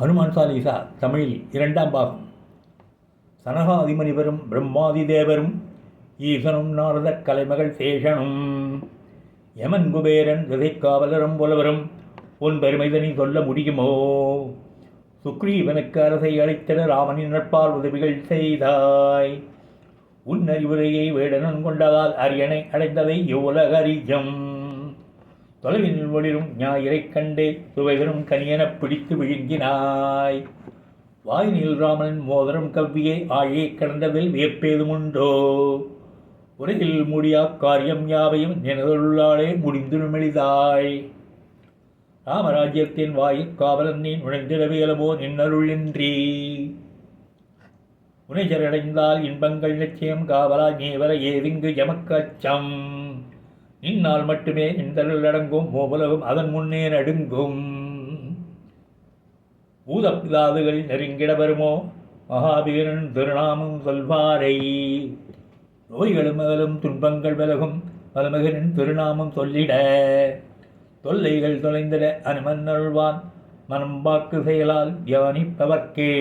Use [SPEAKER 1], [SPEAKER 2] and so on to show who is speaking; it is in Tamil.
[SPEAKER 1] ஹனுமான் சாலிசா தமிழில் இரண்டாம் பாகம். சனகாதிமனிவரும் பிரம்மாதி தேவரும் ஈசனும் நாரத கலைமகள் சேஷனும். யமன் குபேரன் திசைக்காவலரும் புலவரும் உன் பெருமைதனை சொல்ல முடியுமோ? சுக்ரீவனுக்கு அரசை அழைத்தன ராமனின் நட்பால் உதவிகள் செய்தாய். உன் அறிவுரையை வேடனன் கொண்டதால் அரியணை அடைந்ததை யோலகரிஜம் தொலைவில் ஒளிரும் ஞாயிறை கண்டே சுவைகரும் கனியென பிடித்து விழுங்கினாய். வாய் நீல்ராமனின் மோதரம் கவ்வியே ஆழியை கடந்தவில் வியப்பேதும் உண்டோ? உரையில் முடியா காரியம் யாவையும் நினைவுள்ளாளே முடிந்து மெளிதாய் ராமராஜ்யத்தின் வாயில் காவலன் நீ நுழைந்திடவியலவோ நின்னருளின்றி. உனைஜரடைந்தால் இன்பங்கள் நிச்சயம் காவலா நீவர ஏவிங்கு எமக்கச்சம். இந்நாள் மட்டுமே நின்றல் அடங்கும் மூவுலகும் அதன் முன்னே நடுங்கும். பூதப்பிதாதுகள் நெருங்கிட வருமோ? மகாவீரன் திருநாமம் சொல்வாரை. நோய்களும் அகலும் துன்பங்கள் விலகும் பலமகனின் திருநாமம் சொல்லிட. தொல்லைகள் தொலைந்திட அனுமன் அருள்வான் மனம் வாக்கு செயலால் தியானிப்பவர்க்கே.